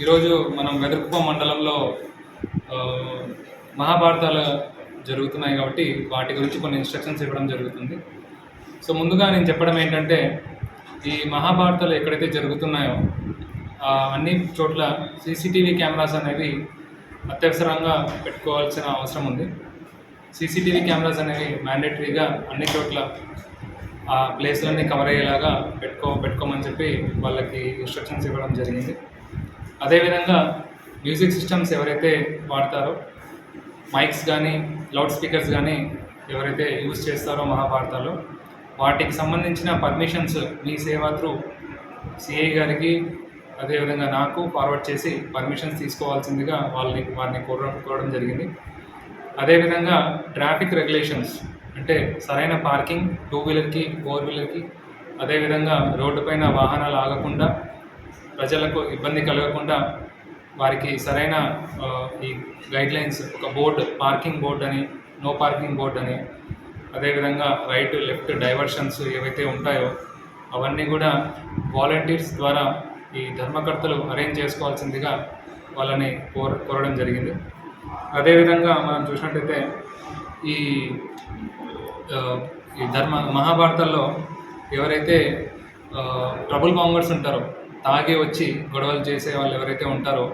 ఈరోజు మనం వెదర్కుప్పం మండలంలో మహాభారతాలు జరుగుతున్నాయి కాబట్టి వాటి గురించి కొన్ని ఇన్స్ట్రక్షన్స్ ఇవ్వడం జరుగుతుంది. సో ముందుగా నేను చెప్పడం ఏంటంటే ఈ మహాభారతాలు ఎక్కడైతే జరుగుతున్నాయో అన్ని చోట్ల సీసీటీవీ కెమెరాస్ అనేవి అత్యవసరంగా పెట్టుకోవాల్సిన అవసరం ఉంది. సీసీటీవీ కెమెరాస్ అనేవి మ్యాండేటరీగా అన్ని చోట్ల ఆ ప్లేస్లన్నీ కవర్ అయ్యేలాగా పెట్టుకో పెట్టుకోమని చెప్పి వాళ్ళకి ఇన్స్ట్రక్షన్స్ ఇవ్వడం జరిగింది. అదేవిధంగా మ్యూజిక్ సిస్టమ్స్ ఎవరైతే వాడతారో మైక్స్ కానీ లౌడ్ స్పీకర్స్ కానీ ఎవరైతే యూజ్ చేస్తారో మహాభారతాల్లో వాటికి సంబంధించిన పర్మిషన్స్ మీ సేవా త్రూ సిఐ గారికి అదేవిధంగా నాకు ఫార్వర్డ్ చేసి పర్మిషన్స్ తీసుకోవాల్సిందిగా వాళ్ళని వారిని కోరడం కోరడం జరిగింది. అదేవిధంగా ట్రాఫిక్ రెగ్యులేషన్స్ అంటే సరైన పార్కింగ్ టూ వీలర్కి ఫోర్ వీలర్కి అదేవిధంగా రోడ్డుపైన వాహనాలు ఆగకుండా ప్రజలకు ఇబ్బంది కలగకుండా వారికి సరైన ఈ గైడ్లైన్స్ ఒక బోర్డు పార్కింగ్ బోర్డు అని నో పార్కింగ్ బోర్డు అని అదేవిధంగా రైట్ లెఫ్ట్ డైవర్షన్స్ ఏవైతే ఉంటాయో అవన్నీ కూడా వాలంటీర్స్ ద్వారా ఈ ధర్మకర్తలు అరేంజ్ చేసుకోవాల్సిందిగా వాళ్ళని కోర కోరడం జరిగింది. అదేవిధంగా మనం చూసినట్టయితే ఈ ఈ ధర్మ మహాభారతాల్లో ఎవరైతే ట్రబుల్ బాంబర్స్ ఉంటారో తాగి వచ్చి గొడవలు చేసే వాళ్ళు ఎవరైతే ఉంటారో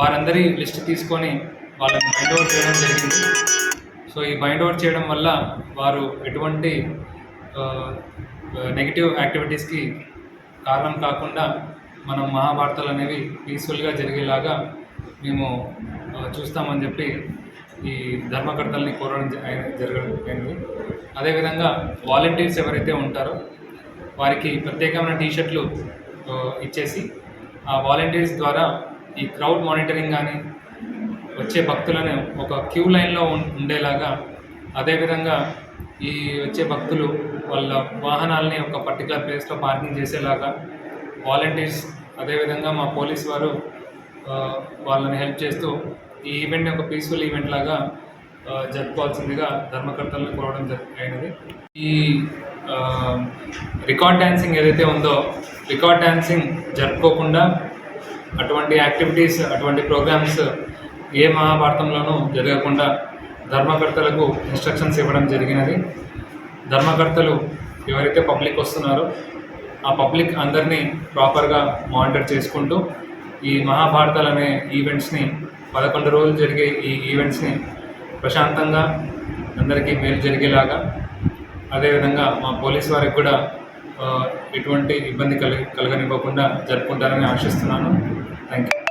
వారందరి లిస్ట్ తీసుకొని వాళ్ళని బైండ్ అవుట్ చేయడం జరిగింది. సో ఈ బైండ్ అవుట్ చేయడం వల్ల వారు ఎటువంటి నెగిటివ్ యాక్టివిటీస్కి కారణం కాకుండా మనం మహాభారతాలు అనేవి పీస్ఫుల్గా జరిగేలాగా మేము చూస్తామని చెప్పి ఈ ధర్మకర్తల్ని కోరడం జరగడం అదేవిధంగా వాలంటీర్స్ ఎవరైతే ఉంటారో వారికి ప్రత్యేకమైన టీషర్ట్లు ఇచ్చేసి ఆ వాలంటీర్స్ ద్వారా ఈ క్రౌడ్ మానిటరింగ్ కానీ వచ్చే భక్తులను ఒక క్యూ లైన్లో ఉం- ఉండేలాగా అదేవిధంగా ఈ వచ్చే భక్తులు వాళ్ళ వాహనాలని ఒక పర్టికులర్ ప్లేస్లో పార్కింగ్ చేసేలాగా వాలంటీర్స్ అదేవిధంగా మా పోలీస్ వారు వాళ్ళని హెల్ప్ చేస్తూ ఈ ఈవెంట్ని ఒక పీస్ఫుల్ ఈవెంట్ లాగా జరుపుకోవాల్సిందిగా ధర్మకర్తలను కోరడం జరిగినది ఈ రికార్డ్ డ్యాన్సింగ్ ఏదైతే ఉందో రికార్డ్ డ్యాన్సింగ్ జరుపుకోకుండా అటువంటి యాక్టివిటీస్ అటువంటి ప్రోగ్రామ్స్ ఏ మహాభారతంలోనూ జరగకుండా ధర్మకర్తలకు ఇన్స్ట్రక్షన్స్ ఇవ్వడం జరిగినది. ధర్మకర్తలు ఎవరైతే పబ్లిక్ వస్తున్నారో ఆ పబ్లిక్ అందరినీ ప్రాపర్గా మానిటర్ చేసుకుంటూ ఈ మహాభారతాలు అనే ఈవెంట్స్ని పదకొండు రోజులు జరిగే ఈ ఈవెంట్స్ని ప్రశాంతంగా అందరికీ మేలు జరిగేలాగా అదేవిధంగా మా పోలీస్ వారికి కూడా ఎటువంటి ఇబ్బంది కలగ కలగనివ్వకుండా జరుపుకుంటారని ఆశిస్తున్నాను. Thank you